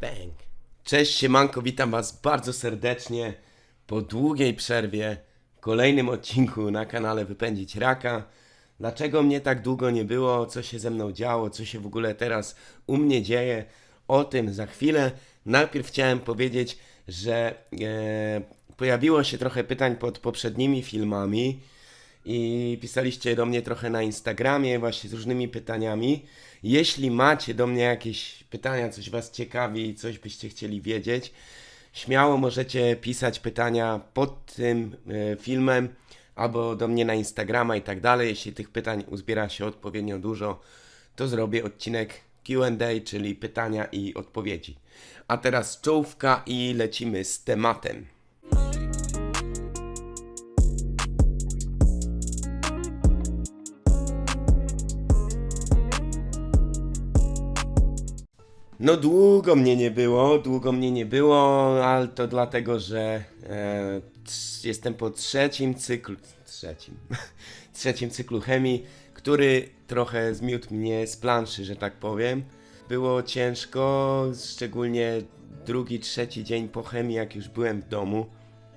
Bang. Cześć, siemanko, witam was bardzo serdecznie po długiej przerwie w kolejnym odcinku na kanale Wypędzić Raka. Dlaczego mnie tak długo nie było, co się ze mną działo, co się w ogóle teraz u mnie dzieje, o tym za chwilę. Najpierw chciałem powiedzieć, że e, pojawiło się trochę pytań pod poprzednimi filmami i pisaliście do mnie trochę na Instagramie właśnie z różnymi pytaniami. Jeśli macie do mnie jakieś pytania, coś Was ciekawi, coś byście chcieli wiedzieć, śmiało możecie pisać pytania pod tym e, filmem albo do mnie na Instagrama i tak dalej. Jeśli tych pytań uzbiera się odpowiednio dużo, to zrobię odcinek Q&A, czyli pytania i odpowiedzi. A teraz czołówka i lecimy z tematem. No długo mnie nie było, długo mnie nie było, ale to dlatego, że e, jestem po trzecim cyklu, trzecim, trzecim cyklu chemii, który trochę zmiótł mnie z planszy, że tak powiem. Było ciężko, szczególnie drugi, trzeci dzień po chemii, jak już byłem w domu.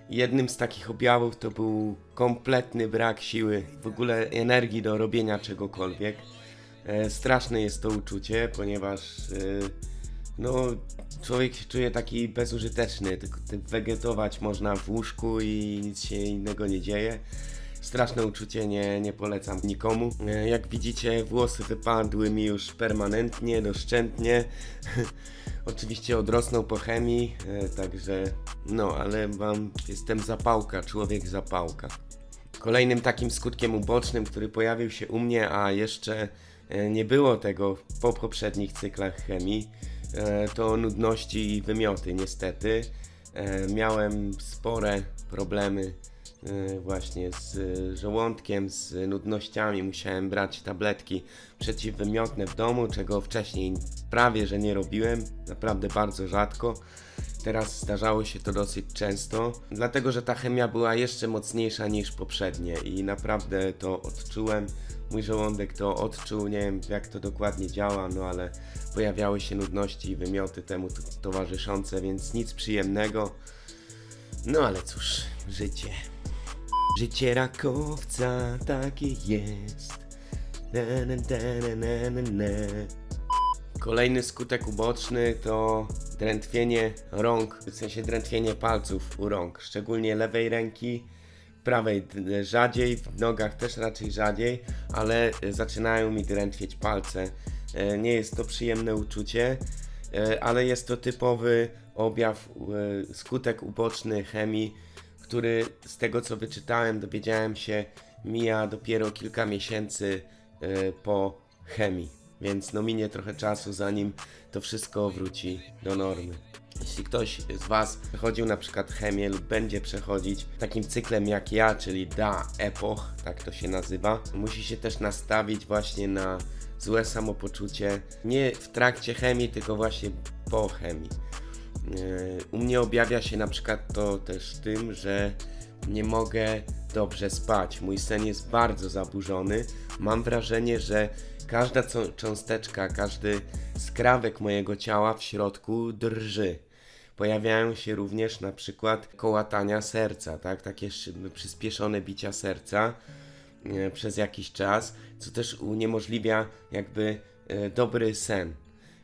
Jednym z takich objawów to był kompletny brak siły, w ogóle energii do robienia czegokolwiek. E, straszne jest to uczucie, ponieważ e, no, człowiek się czuje taki bezużyteczny, tylko ty- wegetować można w łóżku i nic się innego nie dzieje. Straszne uczucie, nie, nie polecam nikomu. E, Jak widzicie, włosy wypadły mi już permanentnie, doszczętnie. Oczywiście odrosną po chemii, e, także no, ale mam, jestem zapałka, człowiek zapałka. Kolejnym takim skutkiem ubocznym, który pojawił się u mnie, a jeszcze e, nie było tego po poprzednich cyklach chemii, to nudności i wymioty, niestety. E, Miałem spore problemy e, właśnie z e, żołądkiem, z nudnościami. Musiałem brać tabletki przeciwwymiotne w domu, czego wcześniej prawie że nie robiłem, naprawdę bardzo rzadko. Teraz zdarzało się to dosyć często, dlatego że ta chemia była jeszcze mocniejsza niż poprzednie i naprawdę to odczułem. Mój żołądek to odczuł, nie wiem jak to dokładnie działa, no ale pojawiały się nudności i wymioty temu towarzyszące, więc nic przyjemnego. No ale cóż, życie. Życie rakowca takie jest. Kolejny skutek uboczny to drętwienie rąk, w sensie drętwienie palców u rąk, szczególnie lewej ręki, prawej rzadziej, w nogach też raczej rzadziej, ale zaczynają mi drętwieć palce. E, Nie jest to przyjemne uczucie, e, ale jest to typowy objaw, e, skutek uboczny chemii, który z tego co wyczytałem, dowiedziałem się, mija dopiero kilka miesięcy e, po chemii. Więc no minie trochę czasu, zanim to wszystko wróci do normy. Jeśli ktoś z Was przechodził na przykład chemię lub będzie przechodzić takim cyklem jak ja, czyli da epoch, tak to się nazywa, musi się też nastawić właśnie na złe samopoczucie. Nie w trakcie chemii, tylko właśnie po chemii. Yy, U mnie objawia się na przykład to też tym, że nie mogę dobrze spać. Mój sen jest bardzo zaburzony. Mam wrażenie, że każda cząsteczka, każdy skrawek mojego ciała w środku drży. Pojawiają się również na przykład kołatania serca, tak? takie przyspieszone bicia serca e, przez jakiś czas, co też uniemożliwia jakby e, dobry sen,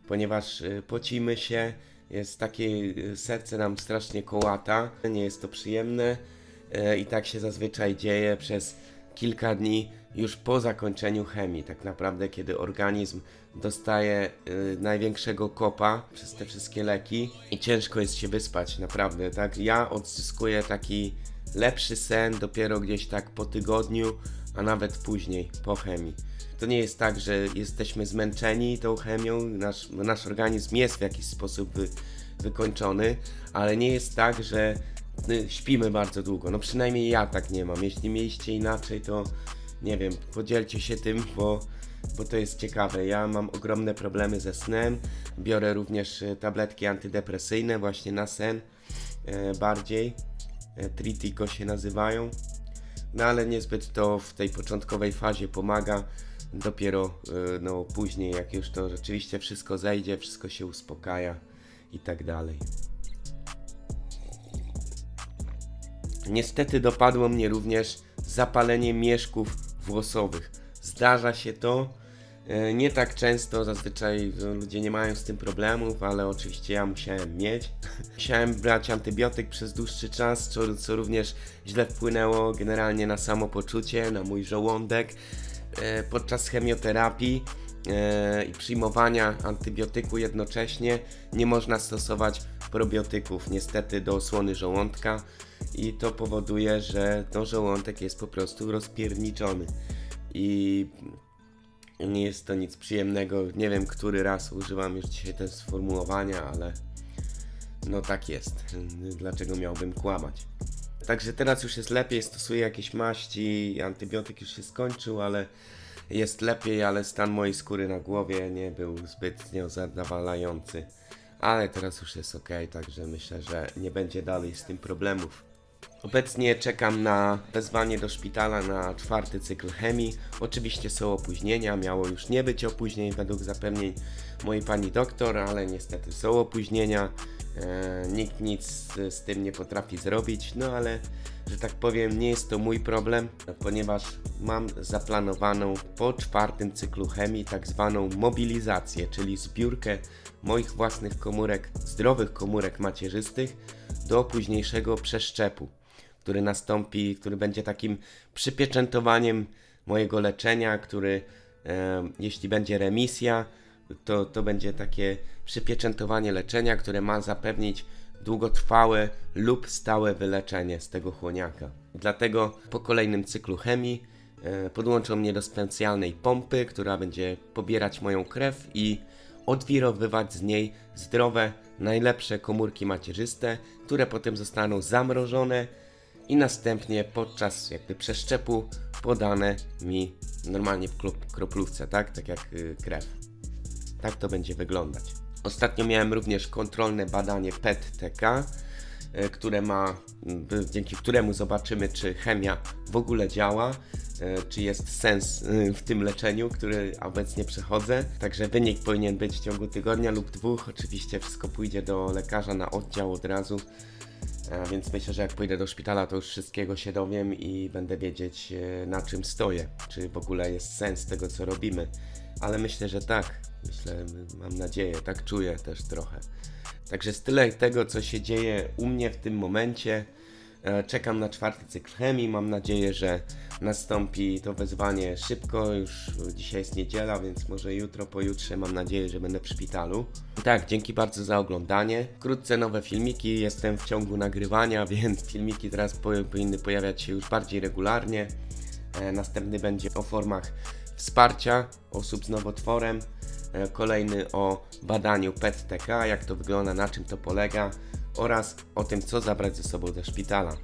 ponieważ e, pocimy się, jest takie e, serce nam strasznie kołata, nie jest to przyjemne e, i tak się zazwyczaj dzieje przez kilka dni już po zakończeniu chemii, tak naprawdę kiedy organizm dostaje y, największego kopa przez te wszystkie leki i ciężko jest się wyspać, naprawdę, tak? Ja odzyskuję taki lepszy sen dopiero gdzieś tak po tygodniu, a nawet później, po chemii. To nie jest tak, że jesteśmy zmęczeni tą chemią, nasz, nasz organizm jest w jakiś sposób wy, wykończony, ale nie jest tak, że y, śpimy bardzo długo. No przynajmniej ja tak nie mam. Jeśli mieliście inaczej, to nie wiem, podzielcie się tym, bo, bo to jest ciekawe. Ja mam ogromne problemy ze snem. Biorę również e, tabletki antydepresyjne właśnie na sen e, bardziej. Tritico się nazywają. No ale niezbyt to w tej początkowej fazie pomaga. Dopiero e, no, później, jak już to rzeczywiście wszystko zejdzie, wszystko się uspokaja i tak dalej. Niestety dopadło mnie również zapalenie mieszków włosowych. Zdarza się to nie tak często, zazwyczaj e, ludzie nie mają z tym problemów, ale oczywiście ja musiałem mieć. Musiałem brać antybiotyk przez dłuższy czas, co, co również źle wpłynęło generalnie na samopoczucie, na mój żołądek. E, Podczas chemioterapii e, i przyjmowania antybiotyku jednocześnie nie można stosować probiotyków niestety do osłony żołądka i to powoduje, że no, żołądek jest po prostu rozpierniczony i nie jest to nic przyjemnego. Nie wiem, który raz używam już dzisiaj tego sformułowania, ale no tak jest. Dlaczego miałbym kłamać? Także teraz już jest lepiej, stosuję jakieś maści, antybiotyk już się skończył, ale jest lepiej, ale stan mojej skóry na głowie nie był zbytnio zadowalający. Ale teraz już jest ok, także myślę, że nie będzie dalej z tym problemów. Obecnie czekam na wezwanie do szpitala na czwarty cykl chemii. Oczywiście są opóźnienia, miało już nie być opóźnień według zapewnień mojej pani doktor, ale niestety są opóźnienia. E, nikt nic z, z tym nie potrafi zrobić, no ale że tak powiem, nie jest to mój problem, ponieważ mam zaplanowaną po czwartym cyklu chemii tak zwaną mobilizację, czyli zbiórkę moich własnych komórek, zdrowych komórek macierzystych do późniejszego przeszczepu, który nastąpi, który będzie takim przypieczętowaniem mojego leczenia, który e, jeśli będzie remisja, to, to będzie takie przypieczętowanie leczenia, które ma zapewnić długotrwałe lub stałe wyleczenie z tego chłoniaka. Dlatego po kolejnym cyklu chemii e, podłączą mnie do specjalnej pompy, która będzie pobierać moją krew i odwirowywać z niej zdrowe, najlepsze komórki macierzyste, które potem zostaną zamrożone i następnie podczas jakby przeszczepu podane mi normalnie w kroplówce, tak? Tak jak y, krew. Tak to będzie wyglądać. Ostatnio miałem również kontrolne badanie PET-TK, e, które ma, m, dzięki któremu zobaczymy, czy chemia w ogóle działa, czy jest sens w tym leczeniu, który obecnie przechodzę. Także wynik powinien być w ciągu tygodnia lub dwóch. Oczywiście wszystko pójdzie do lekarza na oddział od razu. E, Więc myślę, że jak pójdę do szpitala, to już wszystkiego się dowiem i będę wiedzieć, e, na czym stoję. Czy w ogóle jest sens tego, co robimy. Ale myślę, że tak. Myślę, mam nadzieję, tak czuję też trochę. Także z tyle tego, co się dzieje u mnie w tym momencie. E, Czekam na czwarty cykl chemii. Mam nadzieję, że nastąpi to wezwanie szybko. Już dzisiaj jest niedziela, więc może jutro, pojutrze mam nadzieję, że będę w szpitalu. Tak, dzięki bardzo za oglądanie. Wkrótce nowe filmiki. Jestem w ciągu nagrywania, więc filmiki teraz po, powinny pojawiać się już bardziej regularnie. E, Następny będzie o formach wsparcia osób z nowotworem. E, Kolejny o badaniu PET-TK, jak to wygląda, na czym to polega oraz o tym, co zabrać ze sobą do szpitala.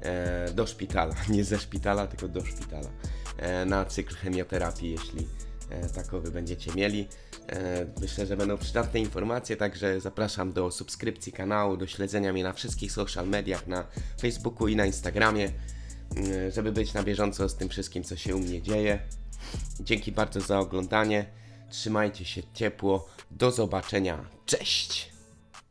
E, do szpitala, nie ze szpitala, tylko do szpitala. E, na cykl chemioterapii, jeśli e, takowy będziecie mieli. E, myślę, że będą przydatne informacje, także zapraszam do subskrypcji kanału, do śledzenia mnie na wszystkich social mediach, na Facebooku i na Instagramie, e, żeby być na bieżąco z tym wszystkim, co się u mnie dzieje. Dzięki bardzo za oglądanie. Trzymajcie się ciepło. Do zobaczenia. Cześć!